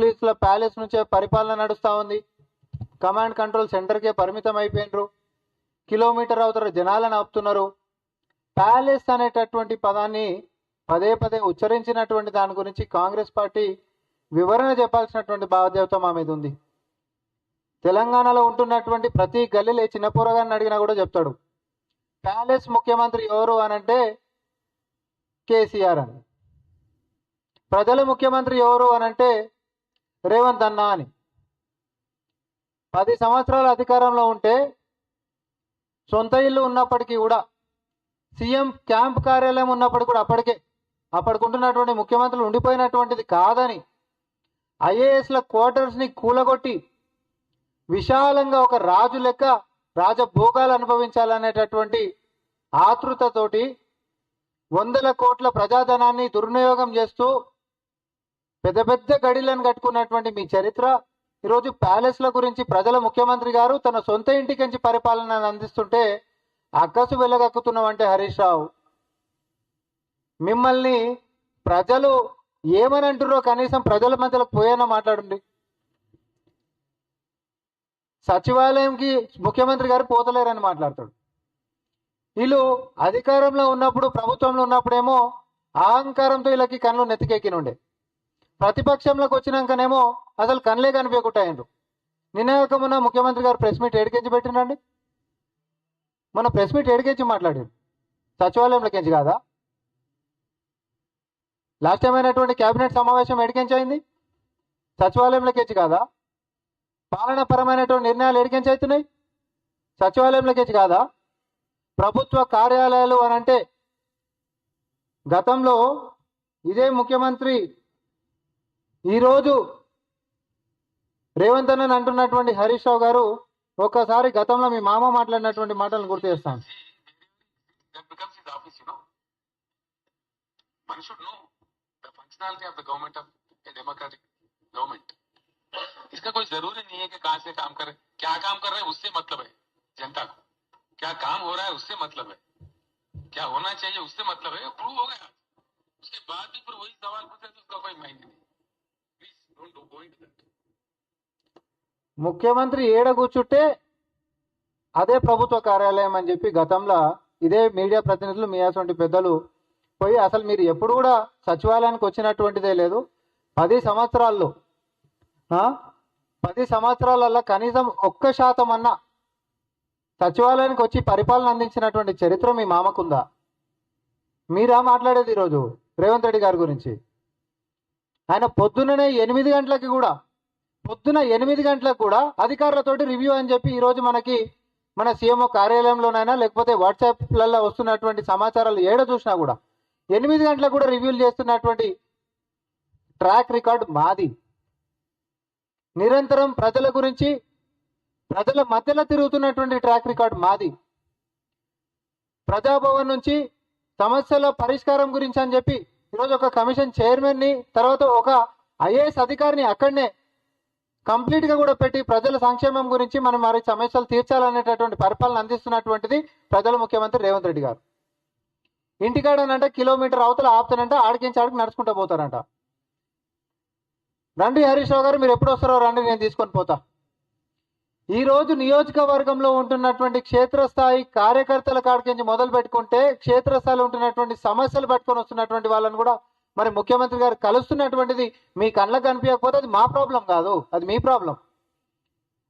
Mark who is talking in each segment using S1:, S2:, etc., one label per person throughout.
S1: లో ప్యాలెస్ నుంచే పరిపాలన నడుస్తూ ఉంది. కమాండ్ కంట్రోల్ సెంటర్కే పరిమితం అయిపోయినరు. కిలోమీటర్ అవతల జనాలను ఆపుతున్నారు. ప్యాలెస్ అనేటటువంటి పదాన్ని పదే పదే ఉచ్చరించినటువంటి దాని గురించి కాంగ్రెస్ పార్టీ వివరణ చెప్పాల్సినటువంటి బాధ్యత మా మీద ఉంది. తెలంగాణలో ఉంటున్నటువంటి ప్రతి గల్లీలో చిన్న పోరగాన్ని అడిగినా కూడా చెప్తాడు. ప్యాలెస్ ముఖ్యమంత్రి ఎవరు అనంటే కేసీఆర్ అని. ప్రజల ముఖ్యమంత్రి ఎవరు అనంటే రేవంత్ అన్న అని. పది సంవత్సరాల అధికారంలో ఉంటే సొంత ఇల్లు ఉన్నప్పటికీ కూడా సీఎం క్యాంప్ కార్యాలయం ఉన్నప్పటికీ కూడా అప్పటికే అప్పటికుంటున్నటువంటి ముఖ్యమంత్రులు ఉండిపోయినటువంటిది కాదని ఐఏఎస్ల క్వార్టర్స్ని కూలగొట్టి విశాలంగా ఒక రాజు లెక్క రాజభోగాలు అనుభవించాలనేటటువంటి ఆతృతతోటి వందల కోట్ల ప్రజాధనాన్ని దుర్వినియోగం చేస్తూ పెద్ద పెద్ద గడిలను కట్టుకున్నటువంటి మీ చరిత్ర ఈరోజు ప్యాలెస్ల గురించి ప్రజల ముఖ్యమంత్రి గారు తన సొంత ఇంటికించి పరిపాలన అందిస్తుంటే అక్కసు వెళ్ళగక్కుతున్నామంటే హరీష్ రావు. మిమ్మల్ని ప్రజలు ఏమని అంటుర్రో కనీసం ప్రజల మధ్యలోకి పోయేనా మాట్లాడండి. సచివాలయంకి ముఖ్యమంత్రి గారు పోతలేరని మాట్లాడతాడు. వీళ్ళు అధికారంలో ఉన్నప్పుడు ప్రభుత్వంలో ఉన్నప్పుడేమో అహంకారంతో వీళ్ళకి కళ్ళు నెత్తికెక్కినుండే. ప్రతిపక్షంలోకి వచ్చినాకనేమో అసలు కనలే కనిపించకుండా నిన్న మొన్న ముఖ్యమంత్రి గారు ప్రెస్ మీట్ ఏడికెంచి పెట్టినండి మన ప్రెస్ మీట్ ఏడికెంచి మాట్లాడారు సచివాలయంలోకించి కాదా? లాస్ట్ టైం అయినటువంటి కేబినెట్ సమావేశం ఎడికెంచి అయింది? సచివాలయంలోకించి కాదా? పాలనాపరమైనటువంటి నిర్ణయాలు ఎడికెంచి అవుతున్నాయి సచివాలయంలోకించి కాదా? ప్రభుత్వ కార్యాలయాలు అని అంటే గతంలో ఇదే ముఖ్యమంత్రి ఈరోజు రేవంత్ అన్న అంటున్నటువంటి హరీష్ రావు గారు ఒక్కసారి గతంలో మీ మామ మాట్లాడినటువంటి మాటలను గుర్తు చేస్తాను
S2: that becomes his office, you know. One should know the functionality of the government of a democratic government. इसका कोई जरूरी नहीं है कि कहां से काम करे क्या काम कर रहे हैं उससे मतलब है जनता को क्या काम हो रहा है उससे मतलब है क्या होना चाहिए उससे मतलब है प्रूव हो गया उसके बाद भी फिर वही सवाल पूछे तो उसका कोई माइंड नहीं
S1: ముఖ్యమంత్రి ఏడ కూర్చుంటే అదే ప్రభుత్వ కార్యాలయం అని చెప్పి గతంలో ఇదే మీడియా ప్రతినిధులు మీ అటువంటి పెద్దలు పోయి అసలు మీరు ఎప్పుడు కూడా సచివాలయానికి వచ్చినటువంటిదే లేదు. పది సంవత్సరాల్లో పది సంవత్సరాలల్లో కనీసం ఒక్క శాతం అన్నా సచివాలయానికి వచ్చి పరిపాలన అందించినటువంటి చరిత్ర మీ మామకుందా మీరా మాట్లాడేది ఈరోజు రేవంత్ రెడ్డి గారి గురించి? ఆయన పొద్దుననే ఎనిమిది గంటలకి కూడా పొద్దున ఎనిమిది గంటలకు కూడా అధికారులతోటి రివ్యూ అని చెప్పి ఈరోజు మనకి మన సీఎంఓ కార్యాలయంలోనైనా లేకపోతే వాట్సాప్లలో వస్తున్నటువంటి సమాచారాలు ఏడ చూసినా కూడా ఎనిమిది గంటలకు కూడా రివ్యూలు చేస్తున్నటువంటి ట్రాక్ రికార్డ్ మాది. నిరంతరం ప్రజల గురించి ప్రజల మధ్యలో తిరుగుతున్నటువంటి ట్రాక్ రికార్డ్ మాది. ప్రజాభవన్ నుంచి సమస్యల పరిష్కారం గురించి అని చెప్పి ఈరోజు ఒక కమిషన్ చైర్మన్ని తర్వాత ఒక ఐఏఎస్ అధికారిని అక్కడనే కంప్లీట్గా కూడా పెట్టి ప్రజల సంక్షేమం గురించి మనం మరి సమస్యలు తీర్చాలనేటటువంటి పరిపాలన అందిస్తున్నటువంటిది ప్రజల ముఖ్యమంత్రి రేవంత్ రెడ్డి గారు. ఇంటికాడనంటే కిలోమీటర్ అవతల ఆపుతానంట ఆడికించి ఆడికి నడుచుకుంటూ పోతారంట. రండి హరీష్ రావు గారు మీరు ఎప్పుడు వస్తారో రండి నేను తీసుకొని పోతా. ఈరోజు నియోజకవర్గంలో ఉంటున్నటువంటి క్షేత్రస్థాయి కార్యకర్తల కాడికించి మొదలు పెట్టుకుంటే క్షేత్రస్థాయిలో ఉంటున్నటువంటి సమస్యలు పట్టుకొని వస్తున్నటువంటి వాళ్ళని కూడా మరి ముఖ్యమంత్రి గారు కలుస్తున్నటువంటిది మీ కళ్ళకు కనిపించకపోతే అది మా ప్రాబ్లం కాదు అది మీ ప్రాబ్లం.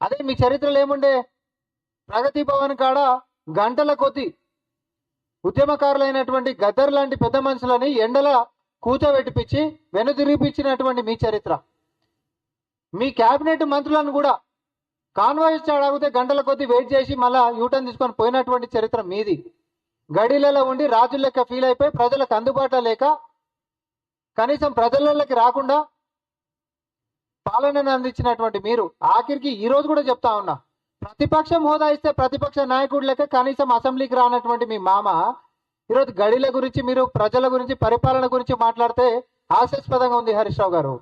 S1: అదే మీ చరిత్రలో ఏముండే? ప్రగతి భవన్ కాడ గంటల కొద్ది ఉద్యమకారులైనటువంటి గద్దర్ లాంటి పెద్ద మనుషులని ఎండల కూచోబెట్టిపించి వెనుదిరిపించినటువంటి మీ చరిత్ర. మీ కేబినెట్ మంత్రులను కూడా కాన్వాయ్ ఇచ్చి అడిగితే గంటల కొద్దీ వెయిట్ చేసి మళ్ళా యూటర్న్ తీసుకొని పోయినటువంటి చరిత్ర మీది. గడిలలో ఉండి రాజుల లెక్క ఫీల్ అయిపోయి ప్రజలకు అందుబాటులో లేక కనీసం ప్రజలకి రాకుండా పాలనను అందించినటువంటి మీరు. ఆఖరికి ఈ రోజు కూడా చెప్తా ఉన్నా. ప్రతిపక్షం హోదా ఇస్తే ప్రతిపక్ష నాయకుడు లెక్క కనీసం అసెంబ్లీకి రానటువంటి మీ మామ ఈరోజు గడిల గురించి మీరు ప్రజల గురించి పరిపాలన గురించి మాట్లాడితే హాస్యాస్పదంగా ఉంది హరీష్ రావు గారు.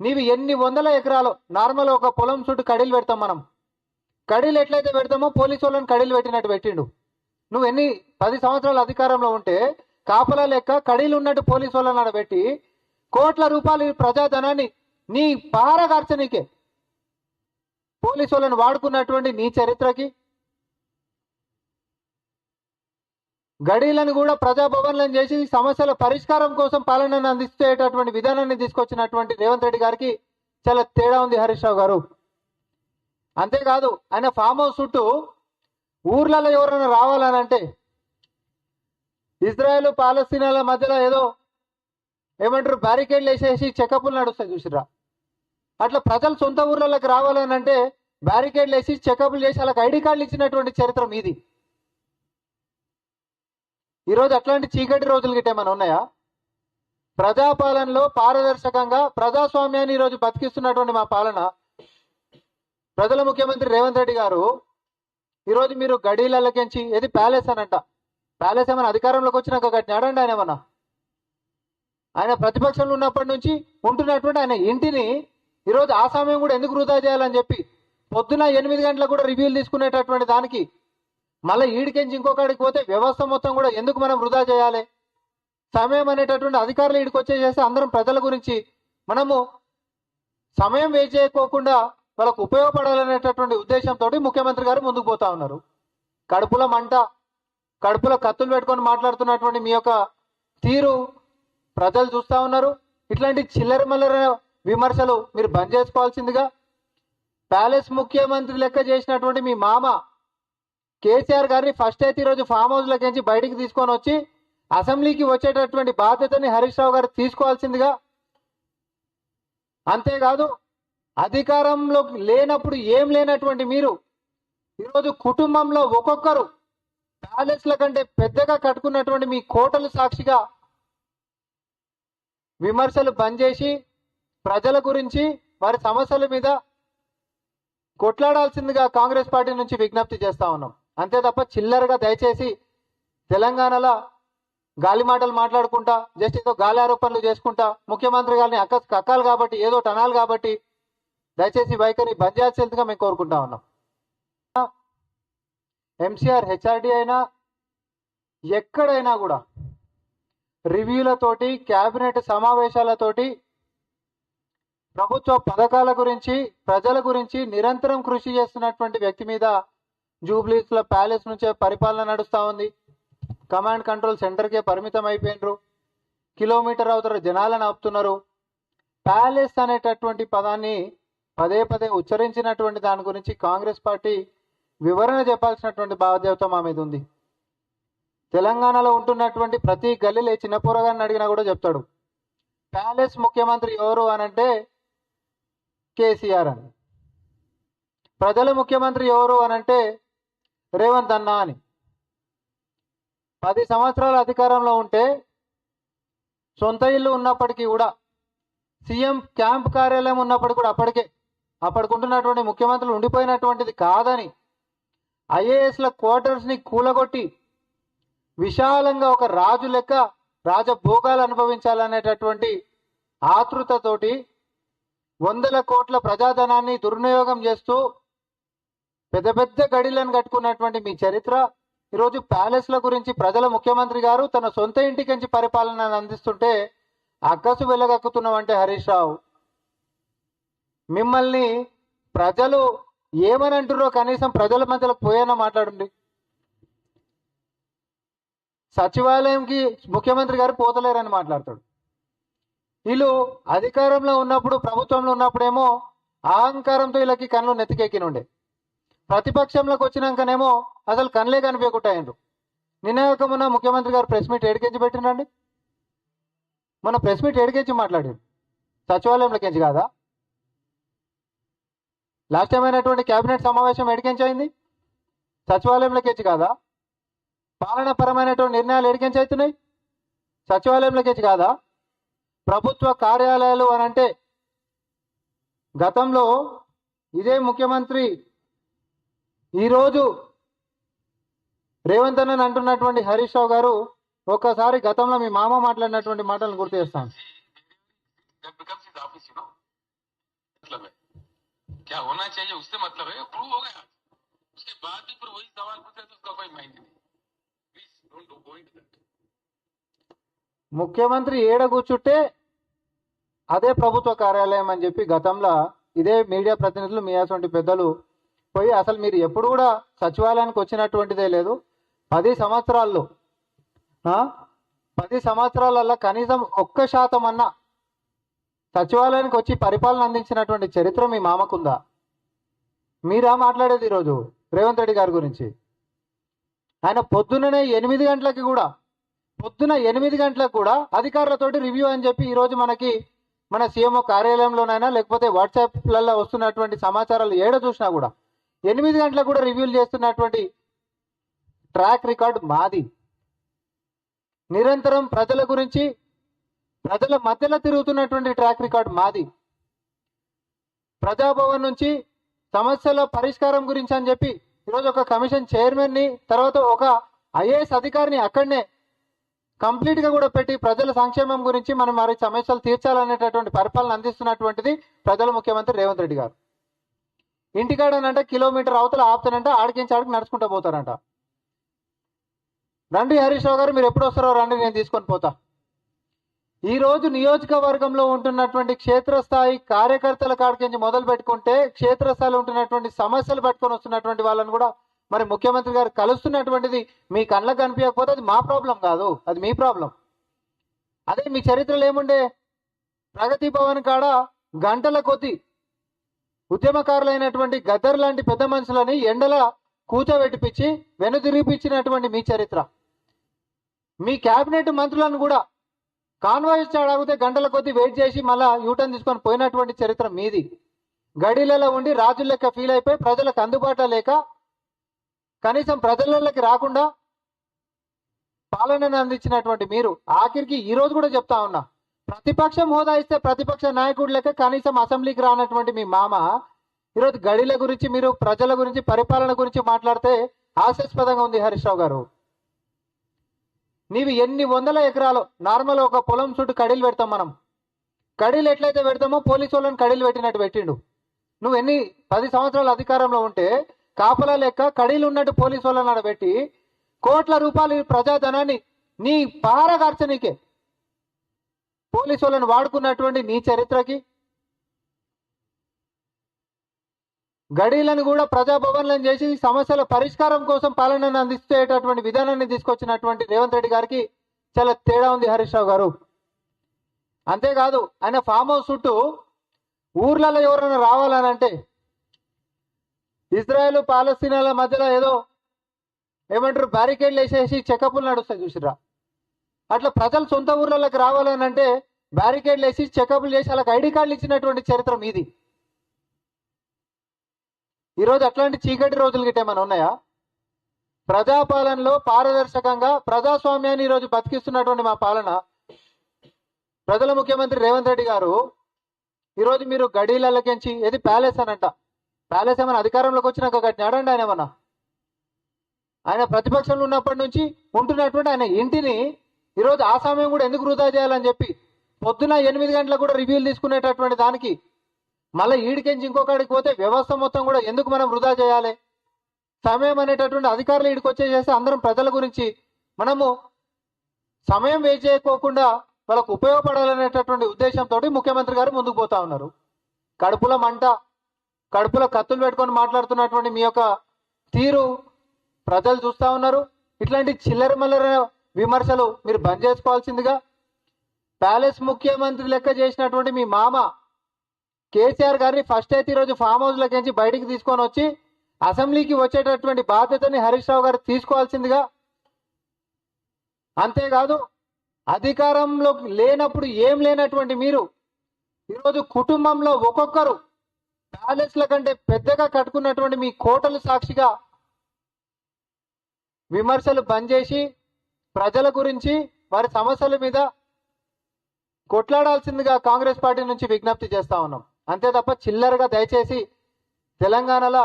S1: నీవి ఎన్ని వందల ఎకరాలు? నార్మల్ ఒక పొలం చుట్టూ కడీలు పెడతాం మనం. కడీలు ఎట్లయితే పెడతామో పోలీసు వాళ్ళని కడీలు పెట్టినట్టు పెట్టిండు. నువ్వు ఎన్ని పది సంవత్సరాల అధికారంలో ఉంటే కాపలా లెక్క కడీలు ఉన్నట్టు పోలీసు వాళ్ళని ఆడబెట్టి కోట్ల రూపాయలు ప్రజాధనాన్ని నీ పారగార్చనీకే పోలీసు వాళ్ళని వాడుకున్నటువంటి నీ చరిత్రకి గడీలను కూడా ప్రజాభవన్లను చేసి సమస్యల పరిష్కారం కోసం పాలనను అందించేటటువంటి విధానాన్ని తీసుకొచ్చినటువంటి రేవంత్ రెడ్డి గారికి చాలా తేడా ఉంది హరీష్ రావు గారు. అంతేకాదు ఆయన ఫామ్ హౌస్ చుట్టూ ఊర్లలో ఎవరైనా రావాలని అంటే ఇజ్రాయెల్ పాలస్తీనాల మధ్యలో ఏదో ఏమంటారు బ్యారికేడ్లు వేసేసి చెకప్లు నడుస్తాయి చూసిరా అట్లా ప్రజలు సొంత ఊర్లలోకి రావాలని అంటే బ్యారికేడ్లు వేసి చెకప్లు చేసి వాళ్ళకి ఐడి కార్డులు ఇచ్చినటువంటి చరిత్ర మీది. ఈరోజు అట్లాంటి చీకటి రోజులు గిట్ట ఏమైనా ఉన్నాయా? ప్రజాపాలనలో పారదర్శకంగా ప్రజాస్వామ్యాన్ని ఈరోజు బతికిస్తున్నటువంటి మా పాలన. ప్రజల ముఖ్యమంత్రి రేవంత్ రెడ్డి గారు ఈరోజు మీరు గడీలకెంచి ఏది ప్యాలెస్ అనంట. ప్యాలెస్ ఏమైనా అధికారంలోకి వచ్చినాక కట్టినాడండి ఆయన ఏమన్నా? ఆయన ప్రతిపక్షంలో ఉన్నప్పటి నుంచి ఉంటున్నటువంటి ఆయన ఇంటిని ఈరోజు ఆ సమయం కూడా ఎందుకు వృధా చేయాలని చెప్పి పొద్దున ఎనిమిది గంటలకు కూడా రివ్యూలు తీసుకునేటటువంటి దానికి మళ్ళీ ఈడికించి ఇంకొకడికి పోతే వ్యవస్థ మొత్తం కూడా ఎందుకు మనం వృధా చేయాలి? సమయం అనేటటువంటి అధికారులు ఇక్కడికి వచ్చేసేసి అందరం ప్రజల గురించి మనము సమయం వేస్ట్ చేయకోకుండా వాళ్ళకు ఉపయోగపడాలనేటటువంటి ఉద్దేశంతో ముఖ్యమంత్రి గారు ముందుకు పోతా ఉన్నారు. కడుపులో మంట కడుపులో కత్తులు పెట్టుకొని మాట్లాడుతున్నటువంటి మీ యొక్క తీరు ప్రజలు చూస్తా ఉన్నారు. ఇట్లాంటి చిల్లర మల్లర విమర్శలు మీరు బంద్ చేసుకోవాల్సిందిగా ప్యాలెస్ ముఖ్యమంత్రి లెక్క చేసినటువంటి మీ మామ కేసీఆర్ గారిని ఫస్ట్ అయితే ఈరోజు ఫామ్ హౌస్లోకించి బయటికి తీసుకొని వచ్చి అసెంబ్లీకి వచ్చేటటువంటి బాధ్యతని హరీష్ రావు గారు తీసుకోవాల్సిందిగా. అంతేకాదు అధికారంలో లేనప్పుడు ఏం లేనటువంటి మీరు ఈరోజు కుటుంబంలో ఒక్కొక్కరు ప్యాలెస్ల కంటే పెద్దగా కట్టుకున్నటువంటి మీ కోటలు సాక్షిగా విమర్శలు బంద్ చేసి ప్రజల గురించి వారి సమస్యల మీద కొట్లాడాల్సిందిగా కాంగ్రెస్ పార్టీ నుంచి విజ్ఞప్తి చేస్తా ఉన్నాం. అంతే తప్ప చిల్లరగా దయచేసి తెలంగాణలో గాలి మాటలు మాట్లాడుకుంటా జస్ట్ ఏదో గాలి ఆరోపణలు చేసుకుంటా ముఖ్యమంత్రి గారిని అక్క కక్కాలి కాబట్టి ఏదో టనాలు కాబట్టి దయచేసి వైఖరి బంద్ చేయాల్సిందిగా మేము కోరుకుంటా ఉన్నాం. ఎంసీఆర్ హెచ్ఆర్డి అయినా ఎక్కడైనా కూడా రివ్యూలతోటి క్యాబినెట్ సమావేశాలతోటి ప్రభుత్వ పథకాల గురించి ప్రజల గురించి నిరంతరం కృషి చేస్తున్నటువంటి వ్యక్తి మీద జూబ్లీస్లో ప్యాలెస్ నుంచే పరిపాలన నడుస్తూ ఉంది. కమాండ్ కంట్రోల్ సెంటర్కే పరిమితం అయిపోయినరు కిలోమీటర్ అవతల జనాలను ఆపుతున్నారు. ప్యాలెస్ అనేటటువంటి పదాన్ని పదే పదే ఉచ్చరించినటువంటి దాని గురించి కాంగ్రెస్ పార్టీ వివరణ చెప్పాల్సినటువంటి బాధ్యత మా మీద ఉంది తెలంగాణలో ఉంటున్నటువంటి ప్రతి గల్లీలో చిన్న పోరగాన్ని అడిగినా కూడా చెప్తాడు. ప్యాలెస్ ముఖ్యమంత్రి ఎవరు అనంటే కేసీఆర్ అని. ప్రజల ముఖ్యమంత్రి ఎవరు అనంటే రేవంత్ అన్న అని. పది సంవత్సరాల అధికారంలో ఉంటే సొంత ఇల్లు ఉన్నప్పటికీ కూడా సీఎం క్యాంప్ కార్యాలయం ఉన్నప్పటికీ కూడా అప్పటికే అప్పటికుంటున్నటువంటి ముఖ్యమంత్రులు ఉండిపోయినటువంటిది కాదని ఐఏఎస్ల క్వార్టర్స్ని కూలగొట్టి విశాలంగా ఒక రాజు లెక్క రాజభోగాలు అనుభవించాలనేటటువంటి ఆతృతతోటి వందల కోట్ల ప్రజాధనాన్ని దుర్వినియోగం చేస్తూ పెద్ద పెద్ద గడిలను కట్టుకున్నటువంటి మీ చరిత్ర ఈరోజు ప్యాలెస్ల గురించి ప్రజల ముఖ్యమంత్రి గారు తన సొంత ఇంటికించి పరిపాలన అందిస్తుంటే అక్కసు వెళ్ళగక్కుతున్నామంటే హరీష్ రావు. మిమ్మల్ని ప్రజలు ఏమని అంటున్నారో కనీసం ప్రజల మధ్యలో పోయేనా మాట్లాడండి. సచివాలయంకి ముఖ్యమంత్రి గారు పోతలేరని మాట్లాడతాడు. వీళ్ళు అధికారంలో ఉన్నప్పుడు ప్రభుత్వంలో ఉన్నప్పుడేమో అహంకారంతో వీళ్ళకి కళ్ళు నెత్తికెక్కినుండే. ప్రతిపక్షంలోకి వచ్చినాకనేమో అసలు కళ్ళే కనిపించకుంటాయండు నిన్న ముఖ్యమంత్రి గారు ప్రెస్ మీట్ ఏడికెంచి పెట్టినండి మన ప్రెస్ మీట్ ఏడికెంచి మాట్లాడారు సచివాలయంలోకించి కాదా? లాస్ట్ టైం అయినటువంటి కేబినెట్ సమావేశం ఎడికించైంది సచివాలయంలోకించి కాదా? పాలనాపరమైనటువంటి నిర్ణయాలు ఎడికెంచి అవుతున్నాయి సచివాలయంలోకించి కాదా? ప్రభుత్వ కార్యాలయాలు అని అంటే గతంలో ఇదే ముఖ్యమంత్రి ఈరోజు రేవంత్ అన్న అంటున్నటువంటి హరీష్ రావు గారు ఒక్కసారి గతంలో మీ మామ మాట్లాడినటువంటి మాటలను గుర్తు చేస్తాను
S2: that becomes his office, you know. मतलब है क्या होना चाहिए उससे मतलब है प्रूव हो गया उसके बाद भी फिर वही सवाल पूछे तो उसका कोई माइंड नहीं please don't go into that
S1: ముఖ్యమంత్రి ఏడ కూర్చుంటే అదే ప్రభుత్వ కార్యాలయం అని చెప్పి గతంలో ఇదే మీడియా ప్రతినిధులు మీ అటువంటి పెద్దలు పోయి అసలు మీరు ఎప్పుడు కూడా సచివాలయానికి వచ్చినటువంటిదే లేదు. పది సంవత్సరాల్లో పది సంవత్సరాలల్లో కనీసం ఒక్క శాతం అన్నా సచివాలయానికి వచ్చి పరిపాలన అందించినటువంటి చరిత్ర మీ మామకుందా? మీరా మాట్లాడేది ఈరోజు రేవంత్ రెడ్డి గారి గురించి? ఆయన పొద్దుననే ఎనిమిది గంటలకి కూడా పొద్దున ఎనిమిది గంటలకు కూడా అధికారులతోటి రివ్యూ అని చెప్పి ఈరోజు మనకి మన సీఎంఓ కార్యాలయంలోనైనా లేకపోతే వాట్సాప్లలో వస్తున్నటువంటి సమాచారాలు ఏడ చూసినా కూడా ఎనిమిది గంటలకు కూడా రివ్యూలు చేస్తున్నటువంటి ట్రాక్ రికార్డ్ మాది. నిరంతరం ప్రజల గురించి ప్రజల మధ్యలో తిరుగుతున్నటువంటి ట్రాక్ రికార్డ్ మాది. ప్రజాభవన్ నుంచి సమస్యల పరిష్కారం గురించి అని చెప్పి ఈరోజు ఒక కమిషన్ చైర్మన్ని తర్వాత ఒక ఐఏఎస్ అధికారిని అక్కడనే కంప్లీట్గా కూడా పెట్టి ప్రజల సంక్షేమం గురించి మనం మరి సమస్యలు తీర్చాలనేటటువంటి పరిపాలన అందిస్తున్నటువంటిది ప్రజల ముఖ్యమంత్రి రేవంత్ రెడ్డి గారు. ఇంటికాడనంటే కిలోమీటర్ అవతల ఆపుతానంట ఆడికించి ఆడికి నడుచుకుంటూ పోతారంట. రండి హరీష్ రావు గారు మీరు ఎప్పుడు వస్తారో రండి నేను తీసుకొని పోతా. ఈరోజు నియోజకవర్గంలో ఉంటున్నటువంటి క్షేత్రస్థాయి కార్యకర్తల కాడికించి మొదలు పెట్టుకుంటే క్షేత్రస్థాయిలో ఉంటున్నటువంటి సమస్యలు పట్టుకొని వస్తున్నటువంటి వాళ్ళని కూడా మరి ముఖ్యమంత్రి గారు కలుస్తున్నటువంటిది మీ కళ్ళకు కనిపించకపోతే అది మా ప్రాబ్లం కాదు అది మీ ప్రాబ్లం. అదే మీ చరిత్రలో ఏముండే? ప్రగతి భవన్ కాడ గంటల కొద్దీ ఉద్యమకారులైనటువంటి గద్దర్ లాంటి పెద్ద మనుషులని ఎండల కూచోబెట్టిపించి వెనుదిరిపించినటువంటి మీ చరిత్ర. మీ కేబినెట్ మంత్రులను కూడా కాన్వాయ్ ఇచ్చాడు అడిగితే గంటల కొద్దీ వెయిట్ చేసి మళ్ళా యూటర్న్ తీసుకొని పోయినటువంటి చరిత్ర మీది. గడిలలో ఉండి రాజుల లెక్క ఫీల్ అయిపోయి ప్రజలకు అందుబాటులో లేక కనీసం ప్రజలకి రాకుండా పాలనను అందించినటువంటి మీరు. ఆఖరికి ఈరోజు కూడా చెప్తా ఉన్నా ప్రతిపక్షం హోదా ఇస్తే ప్రతిపక్ష నాయకుడు లెక్క కనీసం అసెంబ్లీకి రానటువంటి మీ మామ ఈరోజు గడిల గురించి మీరు ప్రజల గురించి పరిపాలన గురించి మాట్లాడితే హాస్యాస్పదంగా ఉంది హరీష్ రావు గారు. నీవి ఎన్ని వందల ఎకరాలు నార్మల్ ఒక పొలం చుట్టూ కడీలు పెడతాం మనం. కడీలు ఎట్లయితే పెడతామో పోలీసు వాళ్ళని కడీలు పెట్టినట్టు పెట్టిండు. నువ్వు ఎన్ని పది సంవత్సరాల అధికారంలో ఉంటే కాపలా లెక్క కడీలు ఉన్నట్టు పోలీసు వాళ్ళని పెట్టి కోట్ల రూపాయలు ప్రజాధనాన్ని నీ పారగార్చనీకే పోలీసు వాళ్ళని వాడుకున్నటువంటి నీ చరిత్రకి? గడీలను కూడా ప్రజాభవన్లను చేసి సమస్యల పరిష్కారం కోసం పాలనను అందించేటటువంటి విధానాన్ని తీసుకొచ్చినటువంటి రేవంత్ రెడ్డి గారికి చాలా తేడా ఉంది హరీష్ రావు గారు. అంతేకాదు ఆయన ఫామ్ హౌస్ చుట్టూ ఊర్లలో ఎవరైనా రావాలని అంటే ఇజ్రాయెల్ పాలస్తీనాల మధ్యలో ఏదో ఏమంటారు బ్యారికేడ్లు వేసేసి చెకప్లు నడుస్తాయి చూసిరా అట్లా ప్రజలు సొంత ఊర్లలోకి రావాలని అంటే బ్యారికేడ్లు వేసి చెకప్లు చేసి వాళ్ళకి ఐడి కార్డులు ఇచ్చినటువంటి చరిత్ర మీది. ఈరోజు అట్లాంటి చీకటి రోజులు గిట్ట ఏమైనా ఉన్నాయా? ప్రజాపాలనలో పారదర్శకంగా ప్రజాస్వామ్యాన్ని ఈరోజు బతికిస్తున్నటువంటి మా పాలన. ప్రజల ముఖ్యమంత్రి రేవంత్ రెడ్డి గారు ఈరోజు మీరు గడీలకెంచి ఏది ప్యాలెస్ అనంట ప్యాలెస్ ఏమైనా అధికారంలోకి వచ్చినాక కట్టినాడండి ఆయన ఏమన్నా? ఆయన ప్రతిపక్షంలో ఉన్నప్పటి నుంచి ఉంటున్నటువంటి ఆయన ఇంటిని ఈరోజు ఆ సమయం కూడా ఎందుకు వృధా చేయాలని చెప్పి పొద్దున ఎనిమిది గంటలకు కూడా రివ్యూలు తీసుకునేటటువంటి దానికి మళ్ళీ ఈడికెంచి ఇంకొకడికి పోతే వ్యవస్థ మొత్తం కూడా ఎందుకు మనం వృధా చేయాలి? సమయం అనేటటువంటి అధికారులు ఈడికి వచ్చేసేసి అందరం ప్రజల గురించి మనము సమయం వేస్ట్ చేయకోకుండా వాళ్ళకు ఉపయోగపడాలనేటటువంటి ఉద్దేశంతో ముఖ్యమంత్రి గారు ముందుకు పోతా ఉన్నారు. కడుపులో మంట కడుపులో కత్తులు పెట్టుకొని మాట్లాడుతున్నటువంటి మీ యొక్క తీరు ప్రజలు చూస్తా ఉన్నారు. ఇట్లాంటి చిల్లర మల్లర విమర్శలు మీరు బంద్ చేసుకోవాల్సిందిగా. ప్యాలెస్ ముఖ్యమంత్రి లెక్క చేసినటువంటి మీ మామ కేసీఆర్ గారిని ఫస్ట్ అయితే ఈరోజు ఫామ్ హౌస్లోకి నుంచి బయటికి తీసుకొని వచ్చి అసెంబ్లీకి వచ్చేటటువంటి బాధ్యతని హరీష్ రావు గారు తీసుకోవాల్సిందిగా. అంతేకాదు అధికారంలో లేనప్పుడు ఏం లేనటువంటి మీరు ఈరోజు కుటుంబంలో ఒక్కొక్కరు ప్యాలెస్ల కంటే పెద్దగా కట్టుకున్నటువంటి మీ కోటలు సాక్షిగా విమర్శలు బంద్ చేసి ప్రజల గురించి వారి సమస్యల మీద కొట్లాడాల్సిందిగా కాంగ్రెస్ పార్టీ నుంచి విజ్ఞప్తి చేస్తా ఉన్నాం. అంతే తప్ప చిల్లరగా దయచేసి తెలంగాణలో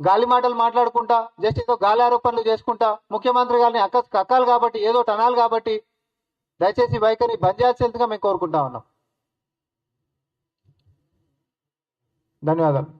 S1: గాలి మాటలు మాట్లాడుకుంటా జస్ట్ ఏదో గాలి ఆరోపణలు చేసుకుంటా ముఖ్యమంత్రి గారిని అక్క కక్కాలి కాబట్టి ఏదో టనాలు కాబట్టి దయచేసి వైఖరి బంద్ చేయాల్సిందిగా మేము కోరుకుంటా ఉన్నాం. ధన్యవాదాలు.